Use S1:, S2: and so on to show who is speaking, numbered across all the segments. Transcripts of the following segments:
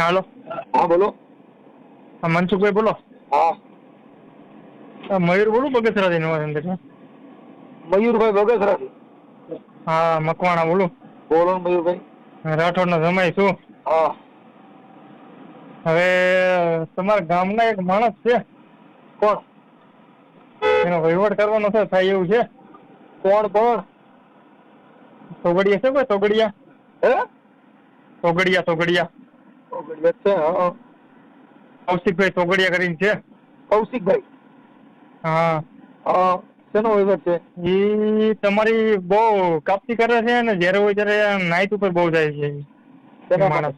S1: હાલો.
S2: હા બોલો.
S1: હા મનસુખભાઈ બોલો.
S2: હા.
S1: મયુર બોલું બગસરાથી નવા
S2: મયુરભાઈ બગસરાથી.
S1: હા મકવાણા બોલું.
S2: બોલો મયુરભાઈ.
S1: રાઠોડ નો જમાઈ છું.
S2: હા.
S1: હવે તમારા ગામના એક માણસ છે.
S2: કોણ?
S1: એનો વહીવટ કરવાનો છે થાય એવું છે.
S2: કોણ કોણ?
S1: તોગડિયા છે કોઈ તોગડિયા?
S2: હે?
S1: તોગડિયા તોગડિયા.
S2: ઓગળિયા છે હા
S1: કૌશિકભાઈ તોગડિયા કરીને છે?
S2: કૌશિકભાઈ.
S1: હા.
S2: હા શેનો વહીવટ છે?
S1: એ તમારી બહુ કાપતી કરે છે ને જ્યારે હોય ત્યારે નાઈટ ઉપર બહુ જાય છે. માણસ.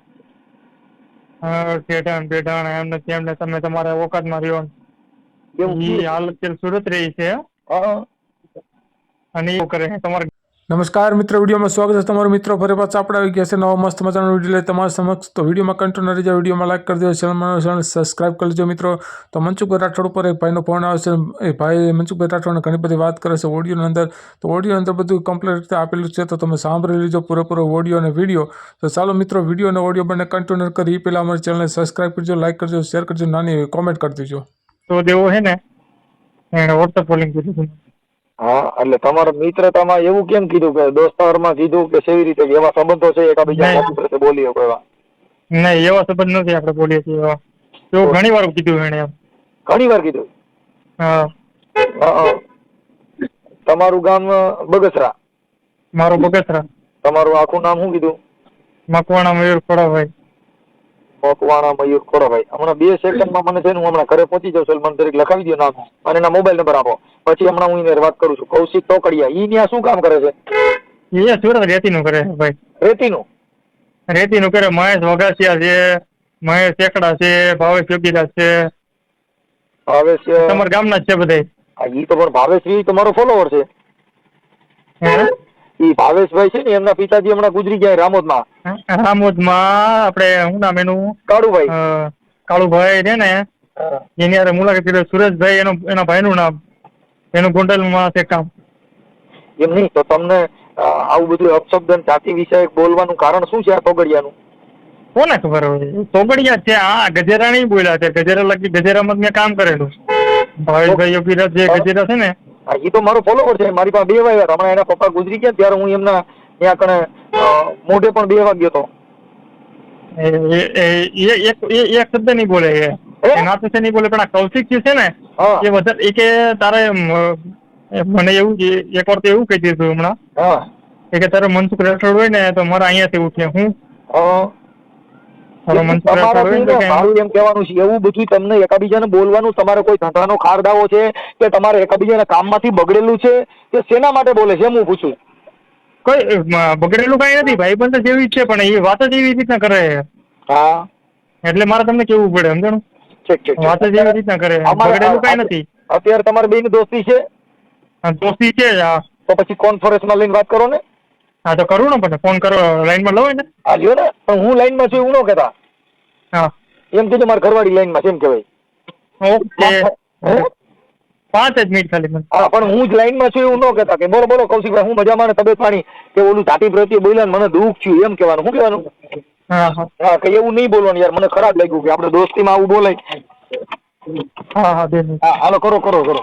S1: ટેઢાણ બેઢાણ એમને તેમને તમે તમારા ઓકાતમાં રહ્યો.
S2: એવું
S1: હાલ અત્યારે સુરત રહી છે. અને એવું કરે તમારે
S3: નમસ્કાર મિત્રો, વિડીયોમાં સ્વાગત છે તમારું મિત્રો. ફરી પાછા આપણે આવી ગયા છે નવો મસ્ત મજાનો વીડિયો લઈ તમારા સમક્ષ. તો વિડીયોમાં કંટ્રોલ રહી જાય વિડીયોમાં લાઈક કરી દો ચેનલમાં ચેનલ સબસ્ક્રાઇબ કરી લેજો મિત્રો. તો મનસુખભાઈ રાઠોડ ઉપર એક ભાઈનો ફોન આવે છે. એ ભાઈ મનસુખભાઈ રાઠોડને ઘણી બધી વાત કરે છે ઓડિયોની અંદર. તો ઓડિયો અંદર બધું કમ્પ્લીટ રીતે આપેલું છે. તો તમે સાંભળી લેજો પૂરેપૂરો ઓડિયો અને વીડિયો. તો ચાલો મિત્રો, વીડિયો અને ઓડિયો બંને કન્ટિન્યુ કરી. એ પહેલાં અમારી ચેનલને સબસ્ક્રાઈબ કરજો લાઈક કરજો શેર કરજો નાની કોમેન્ટ કરી દેજો.
S1: તો જેવો છે ને? એને વોટ્સઅપ કોલિંગ હતું
S2: હા એટલે તમારા મિત્રતામાં એવું કેમ કીધું કે દોસ્તારમાં કીધું કે કેવી રીતે એવા સંબંધો છે એકાબીજા. સાથે બોલીએ કોઈ એવા
S1: નહીં એવા સંબંધ નથી આપણે બોલીએ છીએ એવા. એવું ઘણી વાર કીધું એને એમ.
S2: ઘણી વાર કીધું?
S1: હા.
S2: તમારું ગામ બગસરા?
S1: મારું બગસરા.
S2: તમારું આખું નામ શું કીધું?
S1: મકવાણા મયુર ખોડાભાઈ.
S2: મકવાણા મયુર ખોડાભાઈ હમણાં બે સેકન્ડમાં મને છે ને હું હમણાં ઘરે પહોંચી જાઉં છું. મને તરીકે લખાવી દો નામ. અને એના મોબાઈલ નંબર આપો. પછી હમણાં હું એને વાત કરું છું. કૌશિક ટોકડિયા. ઈ ત્યાં શું કામ કરે છે?
S1: એ સુરત રેતીનું કરે છે ભાઈ.
S2: રેતીનું?
S1: રેતીનું કરે. મહેશ વઘાસિયા છે મહેશ એકડા છે ભાવેશ યોગીદાસ છે.
S2: ભાવેશ
S1: તમારા ગામના જ છે
S2: બધા ઈ તો પણ ભાવેશ ઈ તમારો ફોલોવર છે.
S1: હે?
S2: ઈ ભાવેશભાઈ છે ને એમના પિતાજી હમણાં ગુજરી ગયા રામોદમાં.
S1: રામોદમાં? આપણે શું નામ એનું?
S2: કાળુભાઈ.
S1: કાળુભાઈ છે ને. એની હારે મુલાકાત કરી સુરેશભાઈ એનો એના ભાઈનું નામ. એનું ગોંડલમાં છે કામ.
S2: એમ નહીં તો તમને આવું બધું અપશબ્દ અને જાતિ વિષયક બોલવાનું કારણ શું છે આ તોગડિયાનું?
S1: કોને ખબર હોય? તોગડિયા છે આ ગજેરા નહીં બોલ્યા છે. ગજેરા લગી ગજેરામાં જ મેં કામ કરેલું. ભાવેશભાઈ યોગીરાજ જે ગજેરા છે ને
S2: એ તો મારો ફોલોવર છે મારી પાસે બે વાગ્યા હતા. હમણાં એના પપ્પા ગુજરી ગયા ત્યારે હું એમના ત્યાં કણે મોઢે પણ બે વાગ્યો હતો
S1: એક શબ્દ નહીં બોલે એ? એના વિશે નહીં બોલે પણ આ કૌશિક જે છે ને એ વધારે એ કે તારે મને એવું કે- એક વાર તો એવું કહી દીધું હમણાં.
S2: હા.
S1: એ કે તારે મનસુખ રાઠોડ હોય ને તો મારે અહીંયાથી ઉઠે હું.
S2: મારું એમ કહેવાનું છે એવું બધું તમને એકાબીજાને બોલવાનું તમારે કોઈ ધંધાનો ખારદાવો છે કે તમારે એકાબીજાના કામમાંથી બગડેલું છે કે શેના માટે બોલે છે એમ હું પૂછું.
S1: કોઈ બગડેલું કઈ નથી ભાઈ બંધ જ એવી છે પણ એ વાત જ એવી રીતના કરે.
S2: હા.
S1: એટલે મારે તમને કેવું પડે સમજણ. વાત જ એવી રીતના કરે. બગડેલું કઈ નથી.
S2: અત્યારે તમારે બેની દોસ્તી છે?
S1: દોસ્તી છે
S2: તો પછી કોન્ફરન્સમાં લઈને વાત કરો ને.
S1: હા તો કરું ને પણ ફોન કરો લાઈનમાં લઉં ને.
S2: હા લ્યો ને. પણ હું લાઈનમાં છું એવું ન કહેતા.
S1: હા.
S2: એમ કીધું મારા ઘરવાળી લાઈનમાં છે એમ કહેવાય.
S1: ઓકે. પાંચ જ મિનિટ ખાલી મને.
S2: હા પણ હું જ લાઈનમાં છું એવું ન કહેતા કે બોલો બોલો કૌશિકભાઈ હું મજામાં ને તબિયત પાણી કે ઓલું જાતિ પ્રત્યે બોલ્યા મને દુઃખ થયું એમ કહેવાનું. શું કહેવાનું?
S1: હા
S2: કે એવું નહીં બોલવાનું યાર. મને ખરાબ લાગ્યું કે આપણે દોસ્તીમાં આવું બોલાય.
S1: હા હા બે મિનિટ
S2: હા હાલો કરો કરો કરો.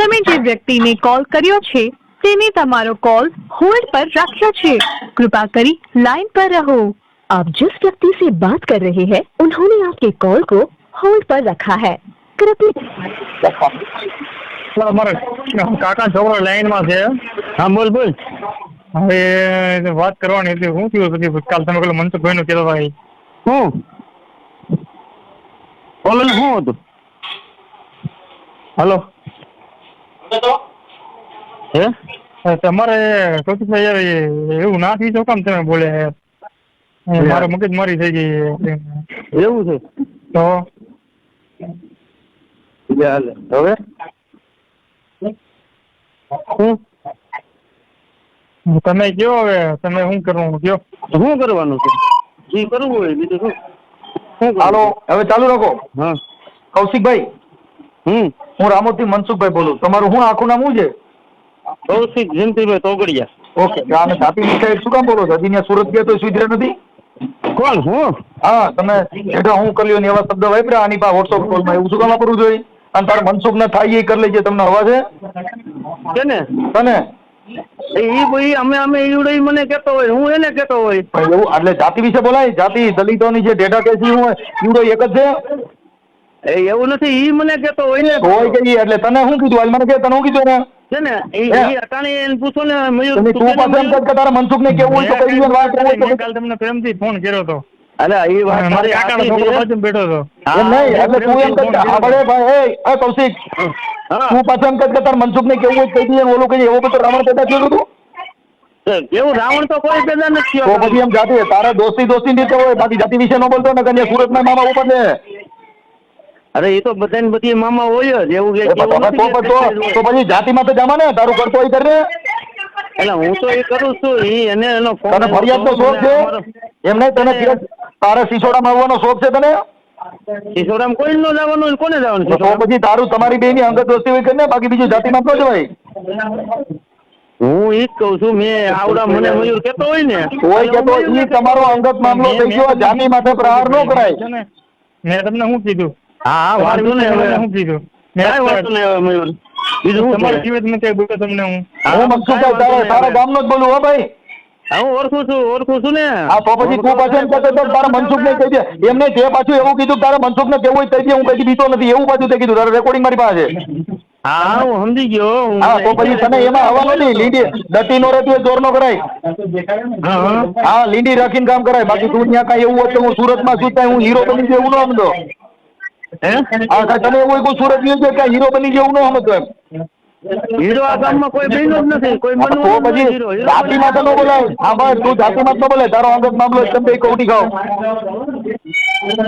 S4: તમે જે વ્યક્તિને કોલ કર્યો છે તેને તમારો કોલ होल्ड पर राख्या છે कृपा करी लाइन पर रहो आप जिस व्यक्ति से बात कर रहे हैं उन्होंने आपके कॉल को होल्ड पर रखा है कृपया
S1: મારો કાકા છોકરો લાઈનમાં છે
S5: હા બોલ બોલ
S1: હવે વાત કરવાની હતી શું થયું પછી કાલ તમે પેલો મનસુખભાઈ નું કહેતા ભાઈ
S5: હું બોલો ને શું હતું
S1: હલો
S5: હે?
S1: તમારે કૌશિકભાઈ યાર એવું ના થઈ શકો તમે બોલે? મારો મગજ મારી થઈ ગઈ
S5: એવું છે?
S1: તો?
S5: લે હવે?
S1: તમે કયો હવે? તમે શું કરવાનું? કયો?
S5: શું કરવાનું છે? જી કરવું હોય બીજું શું? શું
S2: હાલો હવે ચાલુ રાખો.
S5: હા.
S2: કૌશિકભાઈ.
S5: હમ.
S2: હું રામોદથી મનસુખભાઈ બોલું તમારું હું આખું નામ શું છે?
S5: કૌશિક જયંતિભાઈ તોગડિયા.
S2: ઓકે આને તાપી નીચે શું કામ બોલો છો? હજી સુરત ગયા તો સુધર્યા નથી?
S5: કોણ હું?
S2: હા તમે હેઠળ હું કર્યો ને એવા શબ્દ વાપર્યા આની પાસે વોટ્સઅપ કોલમાં એવું શું કામ વાપરવું જોઈએ? અને તારે મનસુખ ના થાય એ કરી લેજે તમને હવા છે?
S5: ને
S2: તને?
S5: એ ભાઈ અમે અમે ઈવડે મને કેતો હોય હું એને કેતો હોય.
S2: એવું એટલે જાતિ વિશે બોલાય જાતિ દલિતોની જે ડેટા કેસી હોય ઈવડો એક જ છે?
S5: એ એવું નથી ઈ મને કેતો હોય ને
S2: હોય કે ઈ એટલે તને શું કીધું? હાલ મને કે તને શું કીધું ને
S5: છે ને ઈ અટાણી એને પૂછો ને મયુર
S2: તું પાસે એમ કર કે તારા મનસુખ ને કેવું હોય તો કઈ ને વાત હોય તો
S1: કાલ તમને પ્રેમથી ફોન કર્યો તો.
S5: અરે એ વાત
S1: મારી કાકાનો છોકરો બાજુ બેઠો હતો.
S2: એમ નહીં એટલે તું એમ કર ભલે ભાઈ એ કૌશિક. તું એમ કર કે તારા મનસુખ ને કેવું હોય કઈ દે ઓલું કહી એવો બધો રાવણ પેદા થયો હતું
S5: એવું રાવણ તો કોઈ પેદા નથી
S2: તો પછી એમ જાતિ તારે દોસ્તી દોસ્તી ની રીતે હોય બાકી જાતિ વિશે ન બોલતો ને કન્યા સુરતમાં મામા ઉપર ને
S5: અરે એ તો બધાને બધી મામા હોય જ એવું
S2: એ તો તો
S5: કે
S2: તો તો પછી જાતિમાં તો જમા ને તારું કરતો હોય કરે
S5: એટલે હું તો એ કરું છું એ એને એનો ફોન
S2: તને ફરિયાદ નો શોખ છે? એમ નહીં તને તારે સિસોડા આવવાનો શોખ છે તને?
S5: સિસોડામાં કોઈ નો જવાનું કોને જવાનું
S2: છે તો પછી તારું તમારી બે ની અંગત દોસ્તી હોય કરીને બાકી બીજું જાતિમાં ન જવાય.
S5: હું ઈ જ કહું છું મેં આવડા મને મયુર કેતો હોય ને.
S2: હોય કેતો ઈ તમારો અંગત મામલો થઈ ગયો
S1: જામી
S2: જાતિ માથે પ્રહાર ન કરાય.
S1: મેં તમને શું કીધું?
S5: હા હા વાંધો નહીં હવે.
S1: શું કીધું?
S5: કાંઈ વાંધો નહીં હવે મયુર બીજું
S1: તમારા
S5: છે?
S1: કઈ બોલ્યો તમને હું.
S5: હું
S2: મનસુખભાઈ તારા તારા ગામનો જ બોલું હો ભાઈ.
S5: હા, હું ઓળખું છું ઓળખું છું ને.
S2: હા તો પછી તું પાછો કહેતો તો તારે મનસુખ ને કહી દે. એમને જે પાછું એવું કીધું તારે મનસુખ ને કેવું હોય કહી દે હું કઈ બીતો નથી. એવું પાછું તે કીધું. તારે રેકોર્ડિંગ મારી પાસે
S5: હા હા, હું સમજી ગયો હા
S2: તો પછી તને એમાં હવા નથી? લીંડી નો રહેતી હોય જોર નો કરાય.
S5: હા, હા.
S2: હા લીંડી રાખીને કામ કરાય. બાકી તું ત્યાં કઈ એવું હોય તો હું સુરતમાં છું ત્યાં હું હીરો બની એવું ન સમજો.
S5: હે?
S2: કાંઈ તને એવું હોય કે સુરત છે કાંઈ હીરો બની જેવું ન સમજો એમ.
S5: હીરો આ ગામમાં કોઈ બન્યો જ નથી. કોઈ
S2: હા, તો
S5: બનવું જ નથી
S2: પછી
S5: હીરો. હીરો
S2: તો ન બોલાય. હા બસ તું જાતિમાં જ ન બોલે તારો અંગત મામલો તમે કૌટી ખાઓ.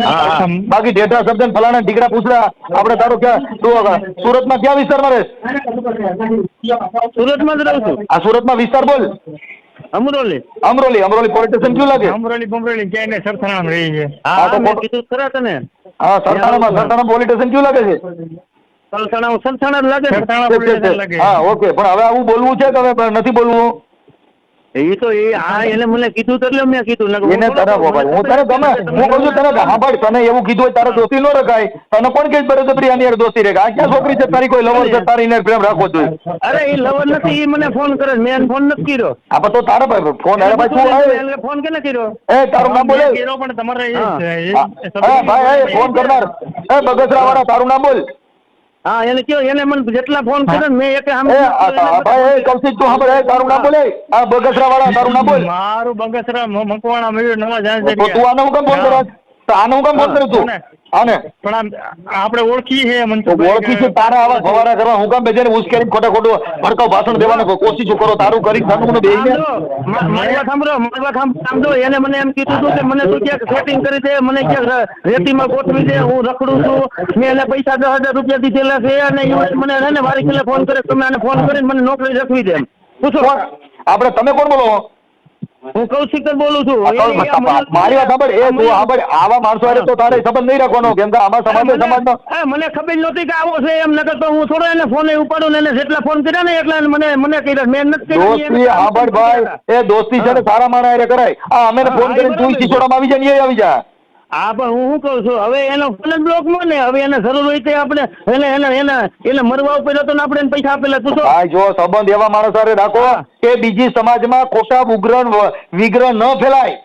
S5: હા, હા.
S2: બાકી ડેટા શબ્દ ફલાણા ઢીકડા પૂછડા. આપડે તારો ક્યાં? તું સુરતમાં ક્યાં વિસ્તારમાં
S5: જ રહું છું.
S2: આ સુરતમાં વિસ્તાર બોલ.
S5: અમરોલી.
S2: અમરોલી. અમરોલી પોલીસ સ્ટેશન કયું લાગે?
S1: અમરોલી બમરોલી ક્યાંય ને સરથાણામાં રહી છે.
S5: હા
S2: હા, તો
S5: હા, મેં
S2: ખોટું.
S5: કીધું ખરા તને.
S2: હા સરથાણામાં સરથાણા પોલીસ સ્ટેશન કયું લાગે છે?
S5: સલસણા જ લાગે
S1: સરથાણા પોલીસ સ્ટેશન લાગે.
S2: હા ઓકે પણ હવે આવું બોલવું છે કે હવે નથી બોલવું?
S5: એ તો એ હા એને મને કીધું તો એટલે મેં કીધું.
S2: એને તને ભાઈ હું તને ગમે? હું કહું છું તને હા તને એવું કીધું હોય તારે દોસ્તી ન રખાય. તને કોણ કે બરોબરી આની દોસ્તી આ ક્યાં છોકરી છે? તારી કોઈ લવર છે? તારી પ્રેમ રાખવો જોઈએ.
S5: અરે એ લવર નથી એ મને ફોન કરે મેં ફોન નથી કર્યો.
S2: આ તો તારા ભાઈ ફોન અરે ભાઈ તું
S5: ફોન કેને કર્યો?
S2: એ તારું નામ બોલે.
S1: પણ તમારે
S2: ભાઈ ફોન કરનાર. એ બગસરા વાળા તારું નામ બોલ.
S5: હા એને કયો એને મને જેટલા ફોન કર્યો ને મેં એક
S2: ભાઈ કૌશિક તું હમરે તારું ના બોલે. આ બગસરા વાળા તારું ના બોલ.
S1: મારું બગસરા મકવાણા મયુર નવા જાય
S2: તો તું આને હું કેમ ફોન કરે તો આને હું કેમ ફોન કર્યું તું? આને?
S1: પણ આપણે ઓળખી છે
S2: તો ઓળખી છે તારા આવા ફવારા કરવા હું કામ બેજે ઉશ્કેરી ખોટા ખોટું ભડકાવ ભાષણ દેવાનો કોશિશ કરો તારું કરી સાનું બેહીને
S5: મારી વાત સાંભળો મારી વાત સાંભ- સાંભળો એને મને એમ કીધું હતું કે મને તું ક્યાંક સેટિંગ કરી દે મને ક્યાંક રેતીમાં ગોઠવી દે હું રખડું છું મેં એને પૈસા દસ હજાર રૂપિયા દીધેલા છે અને મને છે ને મારી છેલ્લે ફોન કરે તમે આને ફોન કરીને મને નોકરી રખવી દે એમ. પૂછો.
S2: આપણે તમે કોણ બોલો
S5: હું કૌશિક બોલું છું.
S2: મારી વાત સાંભળ. એ તું સાંભળ આવા માણસો હારે તો તારે સંબંધ નહીં રાખવાનો કેમ કે આમાં સમાજ સમાજનો
S5: મને ખબર નહોતી કે આવો છે એમ નકર તો હું થોડો એને ફોન ઉપાડું ને એને જેટલા ફોન કર્યા ને એટલા મને મને કર્યા. મેં નથી.
S2: દોસ્તી સાંભળ ભાઈ એ દોસ્તી છે ને સારા માણસ હારે કરાય. આ અમે ફોન કરીને તું
S5: બરાબર.
S2: આવી જાય ને એ આવી જા
S5: હા પણ હું શું કહું છું? હવે એનો ફોન જ બ્લોકમાં ને હવે એને જરૂર હોય તે આપણે એને એને એને એને મરવા ઉપર તો આપણે એને પૈસા આપેલા. તું
S2: ભાઈ જો સંબંધ એવા માણસ સાથે રાખો કે બીજી સમાજમાં ખોટા ઉગ્રહ વિગ્રહ ન ફેલાય.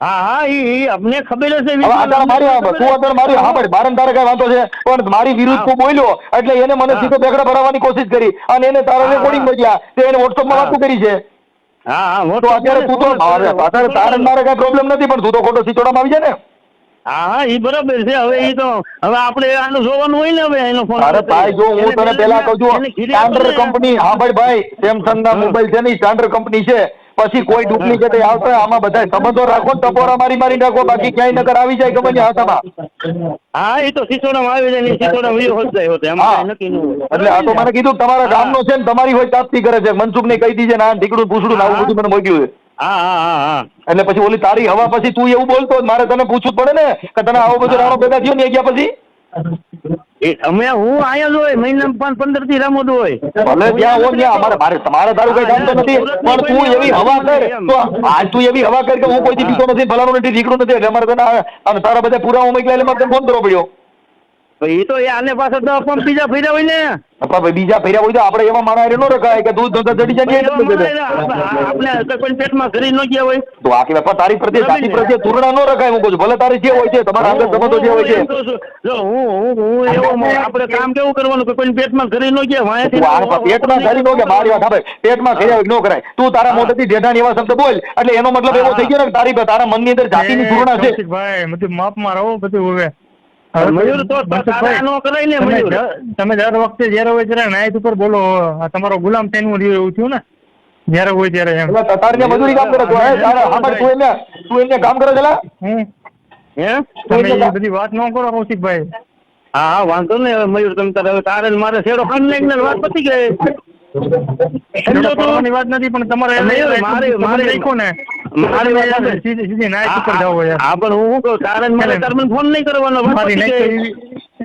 S5: હા હા ઈ ઈ અમને ખબર હશે
S2: મારી સાંભળ મારે ને તારે કઈ વાંધો છે. પણ મારી વિરુદ્ધ તું બોલ્યો એટલે એને મને સીધો બેગડા ભરાવવાની કોશિશ કરી. અને એને તારા રેકોર્ડિંગ મોકલ્યા તે એને વોટ્સઅપમાં વાતો કરી છે.
S5: હા હા
S2: અત્યારે તું તો તારે મારે કઈ પ્રોબ્લેમ નથી પણ તું તો ખોટો સિચોડામાં આવી જાય ને.
S5: હા હા ઈ બરાબર છે. હવે એ તો હવે આપણે આનું જોવાનું હોય ને હવે એનો ફોન
S2: અરે ભાઈ જો હું તને પેલા કહું છું સ્ટાન્ડર્ડ કંપની હા ભાઈ ભાઈ સેમસંગ ના મોબાઈલ છે ને સ્ટાન્ડર્ડ કંપની છે. પછી કોઈ ડુપ્લિકેટ આવતો આમાં બધા સંબંધો રાખો ટપોરા મારી મારી નાખો બાકી ક્યાંય નગર આવી જાય નહીં હાથામાં.
S5: હા એ તો સિસોડામાં આવી જાય ને વીર હોત જાય હોત એમ નક્કી ન
S2: એટલે આ તો મને કીધું તમારા ગામનો છે ને તમારી હોય તાપતી કરે છે. મનસુખ ને કહી દીજે ના ઢીકડું પૂછડું ને આવું બધું મને મોક્યું છે.
S5: હા હા હા
S2: એટલે પછી ઓલી તારી હવા પછી તું એવું બોલતો મારે તને પૂછવું પડે ને કે તને આવો બધો રાણો પેદા થયો ને ગયા પછી?
S5: અમે હું આયા જ હોય મહિના પાંચ પંદરથી રામોદ હોય.
S2: ભલે ત્યાં હો ત્યાં અમારે મારે તમારે તારું કઈ જાણતો નથી. પણ તું એવી હવા કર. તો આજ તું એવી હવા કર કે હું કોઈથી પીતો નથી ફલાણું નથી દીકરો નથી. એટલે અમારે તને તારા બધા પુરાવા મોકલ્યા એટલે મારે ફોન કરવો પડ્યો.
S5: એ તો એ આને પાસે દસ પંપ બીજા ફેર્યા હોય ને.
S2: અપા ભાઈ બીજા ફેર્યા હોય તો આપણે એવા માણસ હારે રખાય કે દૂધ ધંધા ચડી જાય
S5: આપણે આપણે કોઈ પેટમાં ઘરી ન ગયા હોય.
S2: તો આ કહેવાય પણ તારી પ્રત્યે સાચી પ્રત્યે તુરણા ન રખાય હું કહું છું. ભલે તારી જે હોય છે તમારા આગળ સંબંધો જે હોય છે.
S5: જો હું હું હું એવો આપણે કામ કેવું કરવાનું કે કોઈ પેટમાં ઘરી ન ગયા વાંયાથી
S2: પેટમાં ઘરી નો ગયા મારી વાત સાંભળ. પેટમાં ઘરી ન કરાય. તું તારા મોઢેથી ઢેઢાની એવા શબ્દ બોલ. એટલે એનો મતલબ એવો થઈ ગયો ને કે તારી તારા મનની અંદર જાતિની તુરણા છે.
S1: ભાઈ મતલબ માપ મારો બધું હવે.
S5: મયુર તો તારા નો કરાય ને મયુર.
S1: તમે દર વખતે જ્યારે હોય ત્યારે નાયત ઉપર બોલો આ તમારો ગુલામ થઈને હું રહ્યો છું ને? જ્યારે હોય ત્યારે એમ.
S2: તારી ત્યાં મજૂરી કામ કરે તો હે? તારા સાંભળ, તું એને તું એને કામ કરે જલા
S1: હે? તમે એ બધી વાત ન કરો કૌશિકભાઈ.
S5: હા હા વાંધો હવે મયુર તમે તારે હવે તારે મારે શેડો ખાન લઈને વાત પતી ગઈ. સમજો તો.
S1: વાત નથી પણ તમારે
S5: મારે- મારે-
S1: રાખ્યો ને.
S5: મારે
S1: સીધી સીધી નાઈટ ઉપર જવું હોય
S5: હા પણ હું શું કહું તારે ને મારે ફોન નહીં કરવાનો વાત
S1: મારી
S5: પતી
S1: નાઈટ
S5: ગઈ.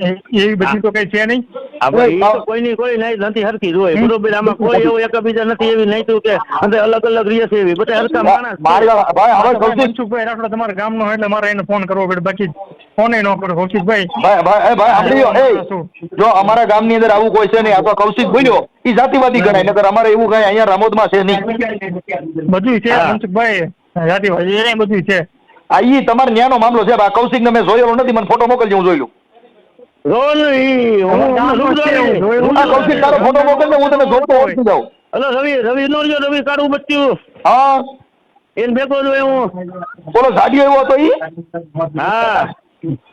S1: એવી એવી બધી તો કઈ છે નહીં.
S5: આપણે ઈ તો કોઈની કોઈ નહીં નથી હરખી હોય બરોબર આમાં કોઈ એવું એકબીજા નથી એવી નહીં કે અંદર અલગ અલગ રહે છે એવી. બધા હરખા માણસ છે.
S2: મારી વાત- ભાઈ હવે કૌશિક
S1: મનસુખભાઈ તમારા ગામનો હોય એટલે મારે એને ફોન કરવો પડે. બાકી ફોન ન કરો કૌશિકભાઈ
S2: ભાઈ ભાઈ ભાઈ સાંભળી જો અમારા ગામની અંદર આવું કોઈ છે નહીં. આ તો કૌશિક બોલ્યો. એ જાતિવાદી ગણાય. નકર અમારે એવું કઈ અહીંયા રામોદમાં છે નહીં.
S1: બધું છે
S5: હા.
S1: જાતિભાઈ એને બધું છે.
S2: આ ઈ તમારે ન્યાનો મામલો છે આ કૌશિક ને મેં જોયેલો નથી મને ફોટો મોકલજો હું જોઈ લઉં. કૌશિક તારો ફોટો મોકલજો હું તમે જોતો ઓળખી જાઉં.
S5: હલો રવિ રવિ નો રવિ કાળું બચ્યું.
S2: હા.
S5: એને ભેગો જો હું
S2: બોલો સાડીઓ એવો હતો ઈ?
S5: હા.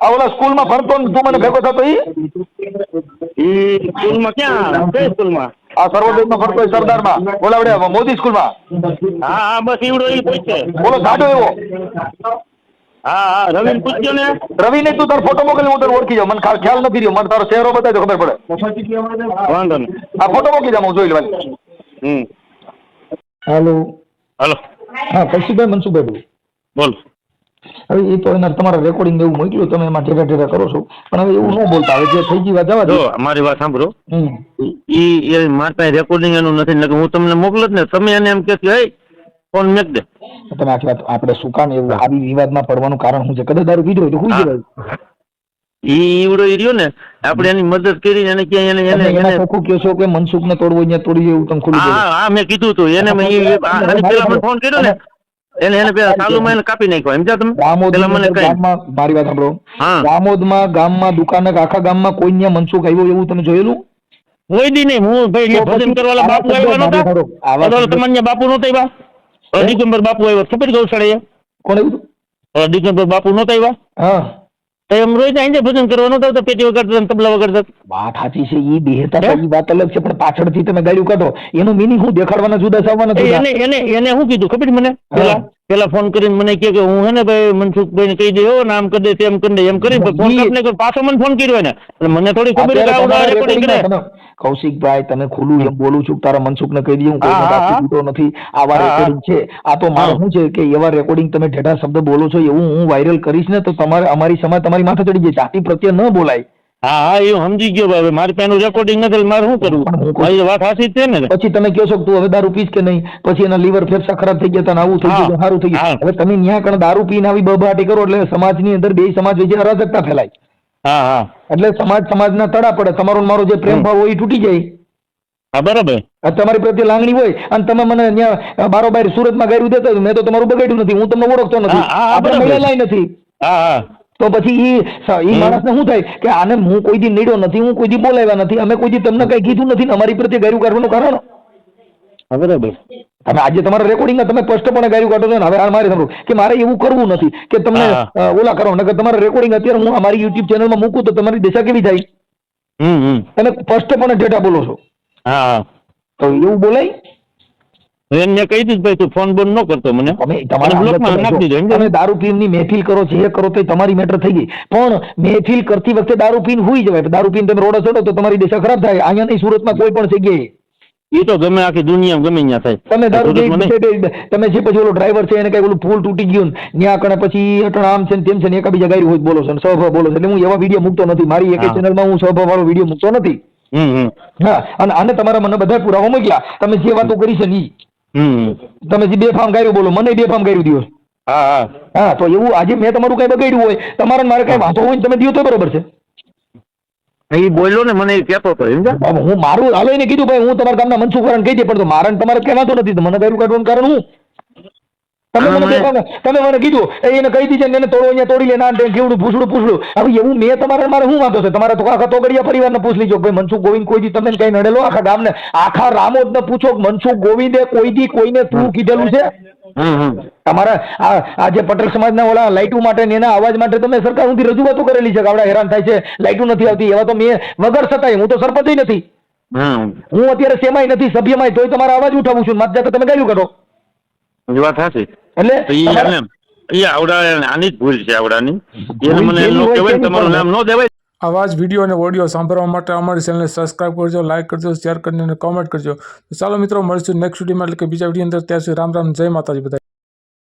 S2: આ ઓલા સ્કૂલમાં ભણતો તું મને ભેગો થતો ઈ?
S5: ઈ સ્કૂલમાં ક્યાં? કઈ સ્કૂલમાં?
S2: આ સર્વોદયમાં ફરતો હોય સરદારમાં. બોલાવડે મોદી મોદી સ્કૂલમાં.
S5: હા હા બસ ઈવડો ઈ પૂછે.
S2: બોલો સાડો એવો.
S5: હા હા રવિને પૂછજો ને.
S2: રવિ ને તું તાર ફોટો મોકલી હું તને ઓળખી જાઉં. મને ખ્યાલ નથી રહ્યો. મને તારો ચહેરો બતાવી તો ખબર પડે.
S5: વાંધો નહીં.
S2: આ ફોટો મોકલી જાઉં હું જોઈ લેવાની
S5: હમ.
S2: હાલો.
S5: હાલો.
S2: હા કૌશિકભાઈ મનસુખભાઈ બોલું.
S5: બોલ.
S2: હવે એ તો એના તમારા રેકોર્ડિંગ એવું મોકલ્યું તમે એમાં ઢેરા ઢેરા કરો છો. પણ હવે એવું ન બોલતા હવે જે થઈ ગઈ વાત જવા દો.
S5: જો મારી વાત સાંભળો. ઈ એ મારા પાસે રેકોર્ડિંગ એનું નથી નકર હું તમને મોકલો જ ને તમે એને એમ કે હે ફોન મેક દે.
S2: તમે આખી વાત આપણે શું કામ એવું આવી વિવાદમાં પડવાનું કારણ શું છે? કદાચ દારૂ પીધો હોય તો હું. જવાય
S5: ઈ ઈવડો ઈર્યો ને આપણે એની મદદ કરીને એને ક્યાંય એને એને
S2: એને ખોખું કહો છો કે મનસુખને તોડવો અહીંયા તોડી એવું તમે ખુલ્લું
S5: હા હા મેં કીધું તું એને મેં આની પેલા મને ફોન કર્યો ને એને એને પેલા ચાલુમાં એને કાપી નાખ્યો સમજ્યા તમે?
S2: દામોદ
S5: મને
S2: ગામમાં મારી વાત સાંભળો. દામોદમાં ગામમાં દુકાને આખા ગામમાં કોઈ ન્યા મનસુખ આવ્યો એવું તમે જોયેલું?
S5: કોઈ દી નહીં હું ભાઈ ભજન કરવાલા બાપુ
S2: આવા
S5: આવ્યા નતા? ત્યાં બાપુ નહોતા આવ્યા? દિગંબર બાપુ આવ્યો ખબર ગૌશાળા
S2: કોણ આવ્યું?
S5: દિગંબર બાપુ નહોતા આવ્યા?
S2: હા.
S5: તો એમ રોજ આઈને ભજન કરવા તો પેટી વગાડતા તબલા વગાડતા
S2: વાત સાચી છે ઈ બેહતા હતા ઈ વાત અલગ છે પણ પાછળથી તમે ગાડ્યું કાઢો એનું મિનિંગ હું દેખાડવાના જુદા સાવવાના
S5: એને એને એને શું કીધું ખબર મને? પેલા પેલા ફોન કરીને મને કહે કે હું હે ને ભાઈ મનસુખભાઈ ને કહી દે હો નામ કરી દે તેમ કરી દે એમ કરી ફોન કાપને પાછો મને ફોન કર્યો ને એટલે મને થોડી ખબર કે
S2: કૌશિકભાઈ તમે ખુલ્લું એમ બોલું છું તારા મનસુખ ને કહી દઉં કોઈ
S5: હા.
S2: દીધો નથી. આવા. રેકોર્ડિંગ છે. આ તો મારે શું છે કે એવા રેકોર્ડિંગ તમે ઢેઢા શબ્દ બોલો છો એવું હું વાયરલ કરીશ ને તો તમારે અમારી સમાજ તમારી માથે ચડી જાય જાતિ પ્રત્યે ન બોલાય.
S5: હા હા એ સમજી ગયો હવે મારી પાસે રેકોર્ડિંગ નથી મારે શું કરવું? મારી વાત સાચી છે ને?
S2: પછી તમે કહો છો કે તું હવે દારૂ પીશ કે નહીં? પછી એના લીવર ફેફસા ખરાબ થઈ ગયા હતા આવું થઈ. ગયું સારું થઈ. ગયું. હવે તમે ન્યા કણ દારૂ પીને આવી બબાટી કરો એટલે સમાજની અંદર બે સમાજ વચ્ચે અરાજકતા ફેલાય.
S5: હા હા.
S2: એટલે સમાજ સમાજના તડા પડે તમારો મારો જે પ્રેમ ભાવ હોય એ તૂટી જાય.
S5: હા બરાબર.
S2: તમારી પ્રત્યે લાગણી હોય અને તમે મને ત્યાં બારોબાર સુરતમાં ગાયું દેતા મેં તો તમારું બગાડ્યું નથી હું તમને ઓળખતો નથી. આપણે. મળેલાય નથી.
S5: હા હા.
S2: તો પછી એ
S5: એ
S2: માણસને શું થાય કે આને હું કોઈ દી નીડ્યો નથી હું કોઈ દી બોલાવ્યા નથી અમે કોઈ દી તમને કઈ કીધું નથી અમારી પ્રત્યે ગાયરું કાઢવાનું કારણ?
S5: બરાબર.
S2: તમે આજે તમારા રેકોર્ડિંગ તમે સ્પષ્ટપણે ગાયું કાઢો છો ને હવે આ મારે સાંભળો કે મારે એવું કરવું નથી કે તમને ઓલા કરો નકર તમારા રેકોર્ડિંગ અત્યારે હું અમારી યુટ્યુબ ચેનલમાં મૂકું તો તમારી દિશા કેવી થાય? તમે સ્પષ્ટપણે ડેટા બોલો છો.
S5: હા.
S2: તો એવું બોલાય?
S5: એને કહી દીધું ભાઈ તું ફોન બંધ ન કરતો મને. ને?
S2: તમે દારૂ પીને મહેફિલ કરો છો એ કરો તો તમારી મેટર થઈ ગઈ. પણ મહેફિલ કરતી વખતે દારૂ પીન હુઈ જવાય. દારૂ પીન તમે રોડે ચડો તો તમારી દિશા ખરાબ થાય. અહીંયા નહીં સુરતમાં કોઈ પણ જગ્યાએ.
S5: એ તો ગમે આખી દુનિયા ગમે ત્યાં થાય.
S2: તમે તે- તમે જે પછી ઓલો ડ્રાઈવર છે એને કઈ ઓલું ફૂલ તૂટી ગયું ત્યાં કણે પછી અટણ આમ છે તેમ છે ને એકાબીજા ગાયરું હોય બોલો છે સહભાવ બોલો છે. એટલે હું એવા વીડિયો મૂકતો નથી. મારી એક. ચેનલમાં હું સહભાવ વાળો વીડિયો મૂકતો નથી. હા અને આને તમારા મને બધા પુરાવા મૂક્યા તમે જે વાતો કરી છે ની
S5: હમ હમ.
S2: તમે જે બે ફાર્મ ગાયરું બોલો મને બે ફાર્મ કર્યું દિયો.
S5: હા હા.
S2: હા તો એવું આજે મેં તમારું કઈ બગાડ્યું હોય તમારે મારે કઈ વાંધો હોય ને તમે દિયો તો બરોબર છે.
S5: ઈ બોલ્યો ને મને એ કહેતો હતો સમજ્યા?
S2: હું મારું હાલો એને કીધું ભાઈ હું તમારા ગામના મનસુખ વાળાને કહી દે પણ તો મારણ તમારે કહેવાતો નથી તો મને કર્યું કાઢવાનું કારણ હું? તમે મને તમે મને કીધું એને કહી દીધે ને એને તોડો અહીંયા તોડી લે ના ને કેવડું ભૂસડું પૂછડું. હવે એવું મેં તમારે મારે શું વાંધો છે? તમારે તો આખા તોગડિયા પરિવારને પૂછ લીજો ભાઈ મનસુખ ગોવિંદ કોઈ દી તમે કઈ નડેલો? આખા ગામને આખા રામોદ ને પૂછો મનસુખ ગોવિંદે કોઈ દી કોઈને તું કીધેલું છે? તમારા આ જે પટેલ સમાજના ઓલા લાઇટુ માટે ને એના અવાજ માટે તમે સરકાર સુધી રજૂઆતો કરેલી છે કે આવડા હેરાન થાય છે લાઇટો નથી આવતી એવા તો મેં વગર છતાંય હું તો સરપંચ નથી. હું અત્યારે સેમાય નથી સભ્યમાંય તોય તમારા અવાજ ઉઠાવું છું માત્ર જાતે તમે ગાયું કરો
S5: એ વાત સાચી?
S2: એટલે
S5: ઈ આવડા આની જ ભૂલ છે આવડાની. એને મને એમ
S2: જેની
S5: ન
S2: હોય
S5: કહેવાય તમારું નામ ન દેવાય.
S3: આવા જ વીડિયો અને ઓડિયો સાંભળવા માટે અમારી ચેનલને સબસ્ક્રાઇબ કરજો લાઇક કરજો શેર કરીને અને કોમેન્ટ કરજો ચાલો મિત્રો મળીશું નેક્સ્ટ વિડીયોમાં એટલે કે બીજા વીડિયો અંદર. ત્યાં સુધી રામ રામ જય માતાજી બધા